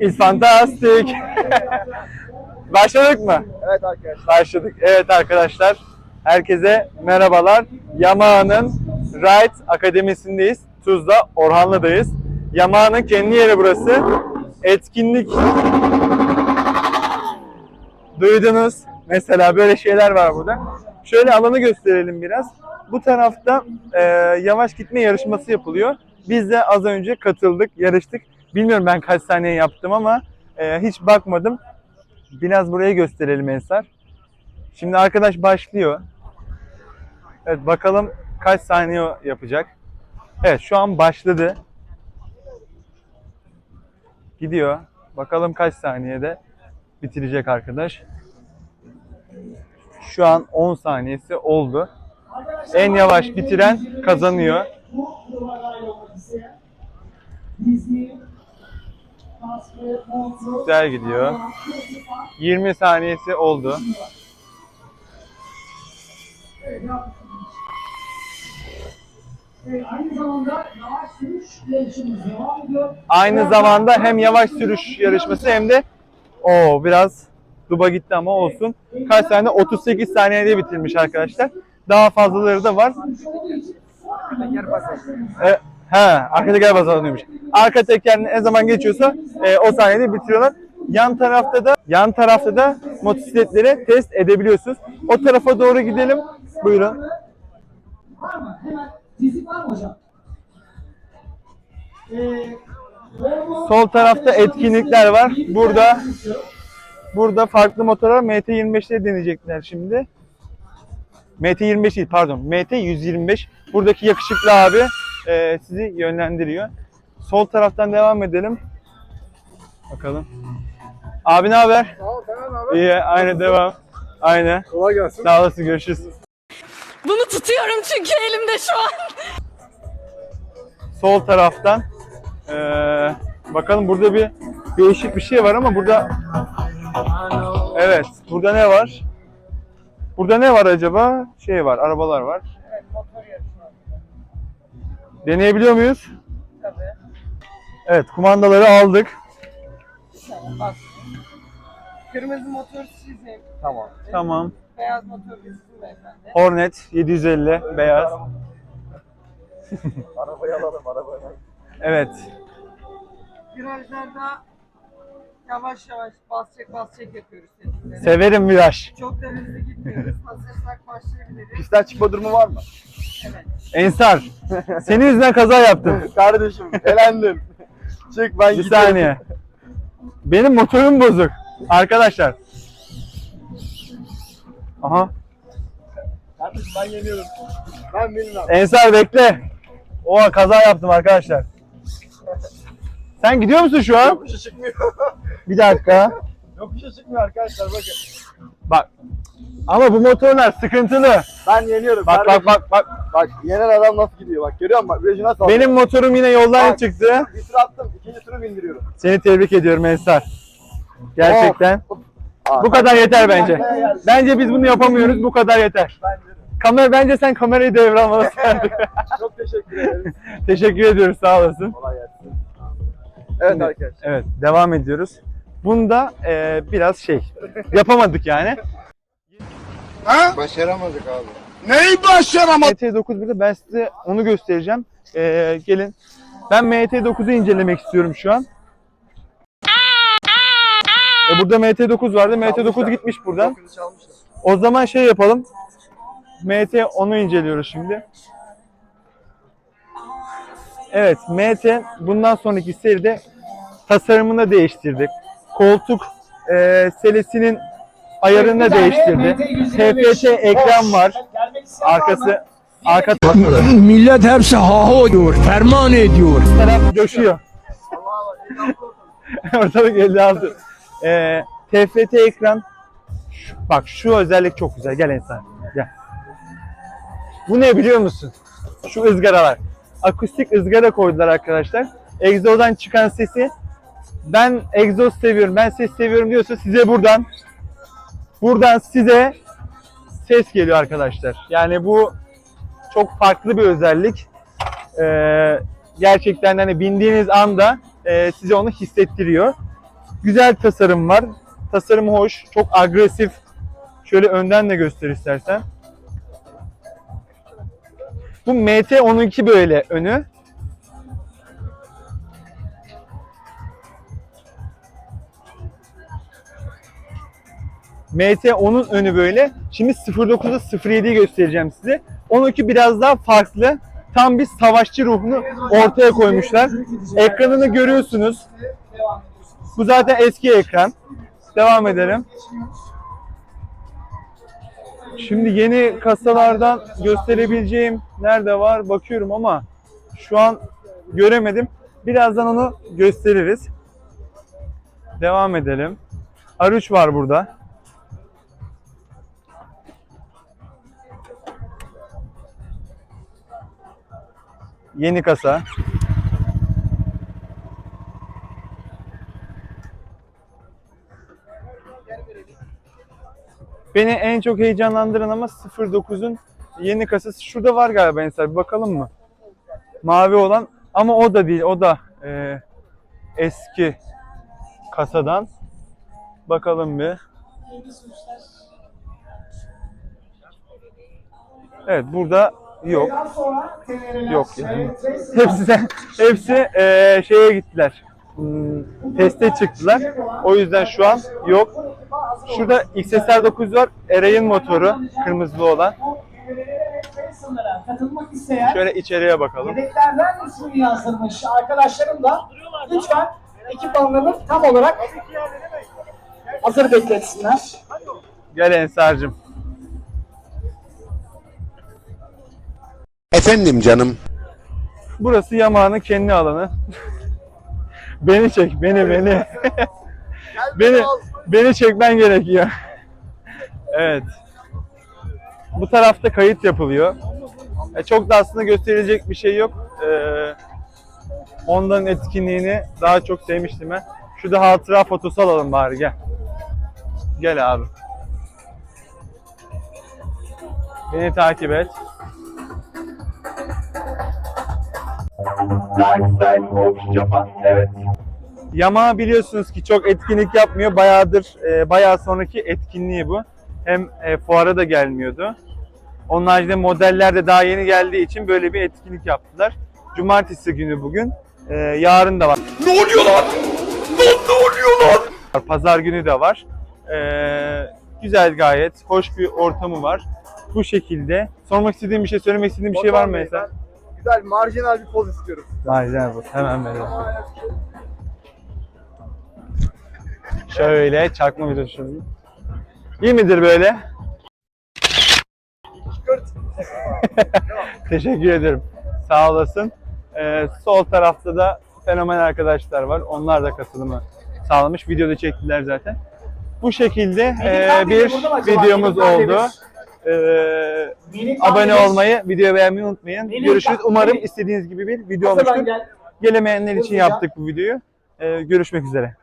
It's fantastic. Başladık mı? Evet arkadaşlar. Başladık. Evet arkadaşlar. Herkese merhabalar. Yamaha'nın Ride Akademisi'ndeyiz. Tuzla, Orhanlı'dayız. Yamaha'nın kendi yeri burası. Etkinlik duydunuz. Mesela böyle şeyler var burada. Şöyle alanı gösterelim biraz. Bu tarafta e, yavaş gitme yarışması yapılıyor. Biz de az önce katıldık, yarıştık. Bilmiyorum ben kaç saniye yaptım ama e, hiç bakmadım. Biraz burayı gösterelim Ensar. Şimdi arkadaş başlıyor. Evet bakalım kaç saniye yapacak. Evet şu an başladı. Gidiyor. Bakalım kaç saniyede bitirecek arkadaş. Şu an 10 saniyesi oldu. En yavaş bitiren kazanıyor. Güzel gidiyor. 20 saniyesi oldu. Aynı zamanda hem yavaş sürüş yarışması hem de o biraz duba gitti ama olsun. Kaç saniyede? 38 saniyede bitirmiş arkadaşlar. Daha fazlaları da var. Sürüş olduğu için Teker basar. Arka teker bazalıyormuş. Arka teker ne zaman geçiyorsa e, o saniyede bitiriyorlar. Yan tarafta da yan tarafta da motosikletleri test edebiliyorsunuz. O tarafa doğru gidelim. Buyurun. var mı? Hemen fizik var mı hocam? Sol tarafta etkinlikler var. Burada burada farklı motorlar MT25'leri deneyecekler şimdi. MT25 değil pardon. MT125. Buradaki yakışıklı abi e, sizi yönlendiriyor. Sol taraftan devam edelim. Bakalım. Abi ne haber? Sağ ol Ferhan abi. İyi, aynı devam. Aynı. Kolay gelsin. Sağ olasın, görüşürüz. Bunu tutuyorum çünkü elimde şu an. Sol taraftan. e, bakalım burada bir değişik bir şey var ama burada Evet, burada ne var? Burada ne var acaba? Şey var, arabalar var. Deneyebiliyor muyuz? Evet, kumandaları aldık. Bak. Kırmızı motor sizin. Tamam. Tamam. Beyaz motor sizin beyefendi. Hornet 750 beyaz. Arabayı alalım arabayı. Evet. Virajlarda yavaş yavaş bas çek bas çek yapıyoruz seninle. Severim viraj. Çok da hızlı gitmiyoruz. Hazırsak başlayabiliriz. Pistten çıkma durumu var mı? Evet. Ensar, senin yüzünden kaza yaptım. Kardeşim elendin. Çık ben Bir gidiyorum. saniye. Benim motorum bozuk. Arkadaşlar. Aha. Kardeşim ben yeniyorum. Ben bilmem. Ensar bekle. Oha kaza yaptım arkadaşlar. Sen gidiyor musun şu an? Yokuşa çıkmıyor. Bir dakika. Yokuşa çıkmıyor arkadaşlar bakın. Bak. Ama bu motorlar sıkıntılı. Ben yeniyorum. Bak bak kardeşim. bak bak. Bak yenen adam nasıl gidiyor bak görüyor musun? Bak virajı nasıl alıyor? Benim motorum yine yoldan Bak. çıktı. Bir tur attım ikinci turu bindiriyorum. Seni tebrik ediyorum Ensar. Gerçekten. Aa, Bu kadar yeter bence. Bence biz bunu yapamıyoruz. Bu kadar yeter. Bence de. Kamera bence sen kamerayı devralmalısın. Çok teşekkür ederiz. Teşekkür ediyoruz. Sağ olasın. Kolay gelsin. Evet arkadaşlar. Evet, devam ediyoruz. Bunda e, biraz şey yapamadık yani. Başaramadık abi. MT9 burada ben size onu göstereceğim. E, gelin. Ben MT9'u incelemek istiyorum şu an. E, burada MT9 vardı. MT9 gitmiş buradan. O zaman şey yapalım. MT10'u inceliyoruz şimdi. Evet, MT bundan sonraki seride tasarımını değiştirdik. Koltuk e, selesinin ayarını da değiştirdi. TFT ekran var. Arkası arka Millet hepsi haho diyor, ferman ediyor. taraf coşuyor. Ortalık 56. Ee, TFT ekran. Şu- bak şu özellik çok güzel. Gel Ensar. Gel. Bu ne biliyor musun? Şu ızgaralar. Akustik ızgara koydular arkadaşlar. Egzodan çıkan sesi ben egzoz seviyorum, ben ses seviyorum diyorsa size buradan buradan size ses geliyor arkadaşlar. Yani bu çok farklı bir özellik. Ee, gerçekten hani bindiğiniz anda e, size onu hissettiriyor. Güzel tasarım var. Tasarım hoş. Çok agresif. Şöyle önden de göster istersen. Bu MT-12 böyle önü. MT-10'un önü böyle. Şimdi 09'da 07'yi göstereceğim size. 12 biraz daha farklı. Tam bir savaşçı ruhunu ortaya koymuşlar. Ekranını görüyorsunuz. Bu zaten eski ekran. Devam edelim. Şimdi yeni kasalardan gösterebileceğim nerede var bakıyorum ama şu an göremedim. Birazdan onu gösteririz. Devam edelim. R3 var burada. Yeni kasa. Beni en çok heyecanlandıran ama 09'un yeni kasası. Şurada var galiba Ensar. Bir bakalım mı? Mavi olan ama o da değil. O da e, eski kasadan. Bakalım bir. Evet burada yok. Yok yani. Hepsi de, hepsi eee, şeye gittiler. Hmm, teste çıktılar. O yüzden şu an yok. Şurada XSR 9 var. Eray'ın motoru kırmızılı olan. Şöyle içeriye bakalım. yedeklerden ismini yazdırmış arkadaşlarım da lütfen ekipmanlarını tam olarak hazır bekletsinler. Gel Ensar'cığım. Efendim canım. Burası Yamaha'nın kendi alanı. beni çek, beni, beni. beni, beni çekmen gerekiyor. evet. Bu tarafta kayıt yapılıyor. E, çok da aslında gösterilecek bir şey yok. Ee, Honda'nın etkinliğini daha çok sevmiştim ben. Şurada hatıra fotosu alalım bari gel. Gel abi. Beni takip et. Yamaha biliyorsunuz ki çok etkinlik yapmıyor. Bayağıdır, e, bayağı sonraki etkinliği bu. Hem e, fuara da gelmiyordu. Onun haricinde modeller de daha yeni geldiği için böyle bir etkinlik yaptılar. Cumartesi günü bugün. E, yarın da var. Ne oluyor lan? ne oluyor lan? Pazar günü de var. E, güzel gayet. Hoş bir ortamı var. Bu şekilde. Sormak istediğim bir şey, söylemek istediğim bir şey var mı ben Güzel marjinal bir poz istiyorum. Aynen bu. Hemen verelim. Şöyle çakma bir şunu. İyi midir böyle? Teşekkür ederim. Sağ olasın. Ee, sol tarafta da fenomen arkadaşlar var. Onlar da katılımı sağlamış. Videoda çektiler zaten. Bu şekilde e, bir videomuz oldu. Ee, abone olmayı, videoyu beğenmeyi unutmayın. Görüşürüz. Umarım benim- istediğiniz gibi bir video Hazırlan olmuştur. gel. Gelemeyenler için Hızlıca. yaptık bu videoyu. Ee, görüşmek üzere.